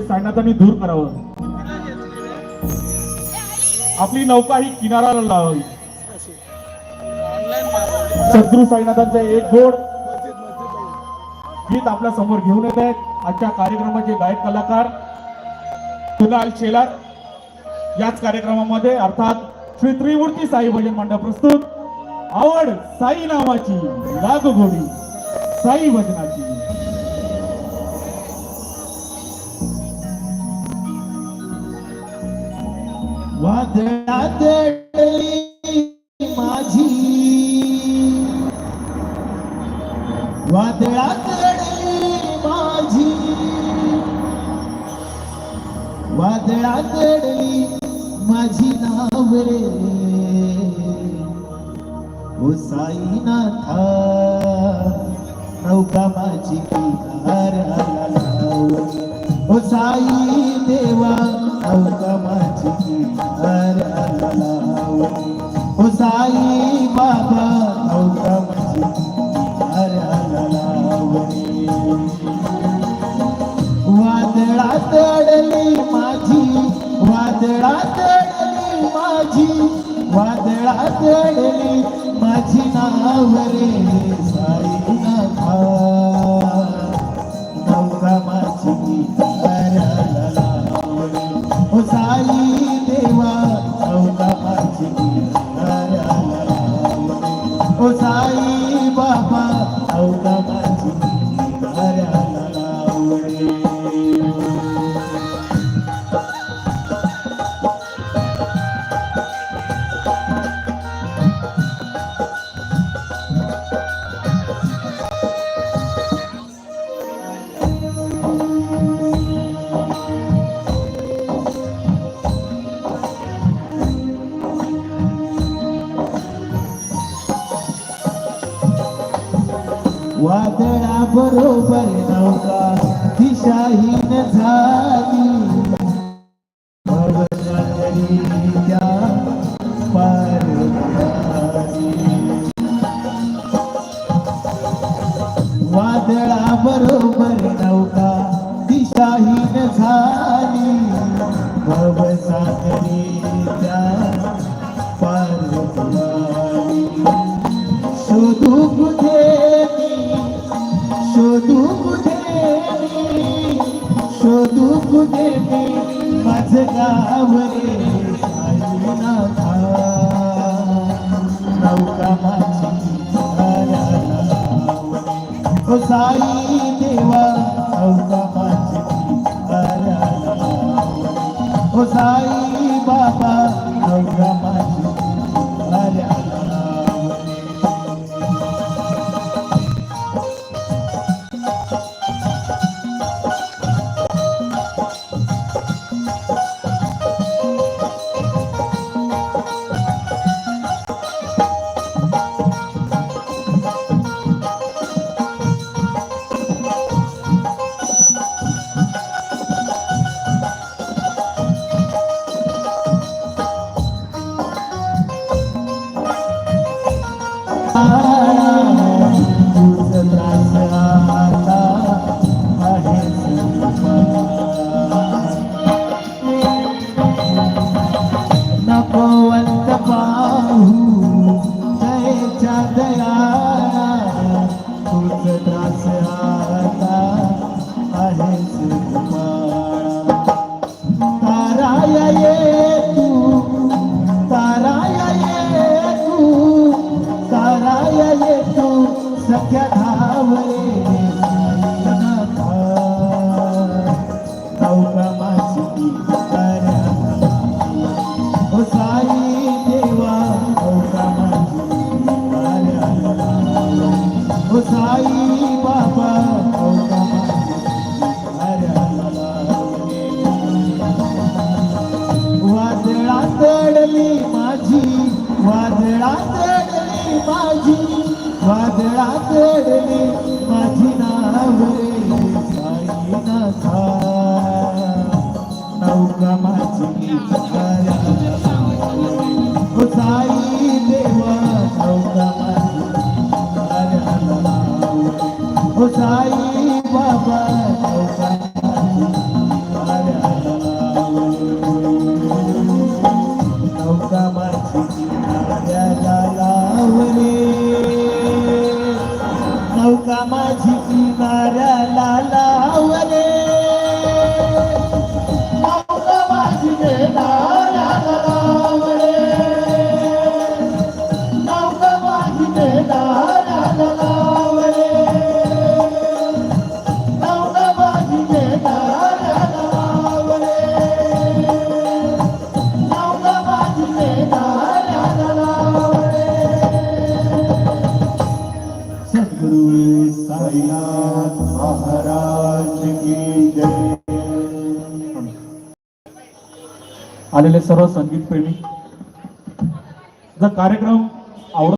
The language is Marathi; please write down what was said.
सायनाथांनी दूर करावं. आपली नौका ही किनाराला लावावी. शत्रू साईनाथांचे एक गोड गीत आपल्यासमोर घेऊन येत आहेत. आजच्या कार्यक्रमाचे गायक कलाकार कुणाल शेलार. याच कार्यक्रमामध्ये अर्थात श्री त्रिमूर्ती साई भजन मंडळ प्रस्तुत. आवड साई नावाची लागोडी साई भजनाची. वादळात माझी वादळात दडली माझी वादळात दडली माझी नाव रे ओ साईनाथा नौका माझी किनार आला लावली. ओ साई देवा नौका माझी किनार बाबा नौका माझी वादळात अडली माझी वादळात अडली माझी वादळात अडली माझी नाव रे बाबा नौका माझी वादळा बरोबर नव्हता दिशाहीन झाली पार झाली. वादळा बरोबर नौका दिशाहीन झाली भवसागरीच्या शोधू माझं गाव रे नौका माझी साई देवा नौका माझी ओ साई बाबा नौका ओ साई बाबा नौका माझी माझी वादळात अडली माझी वादळात अडली माझी नाव रे साईनाथा. नौका माझी माझी किनाऱ्याला महाराज की जय. आलेले सर्व संगीत प्रेमी जर कार्यक्रम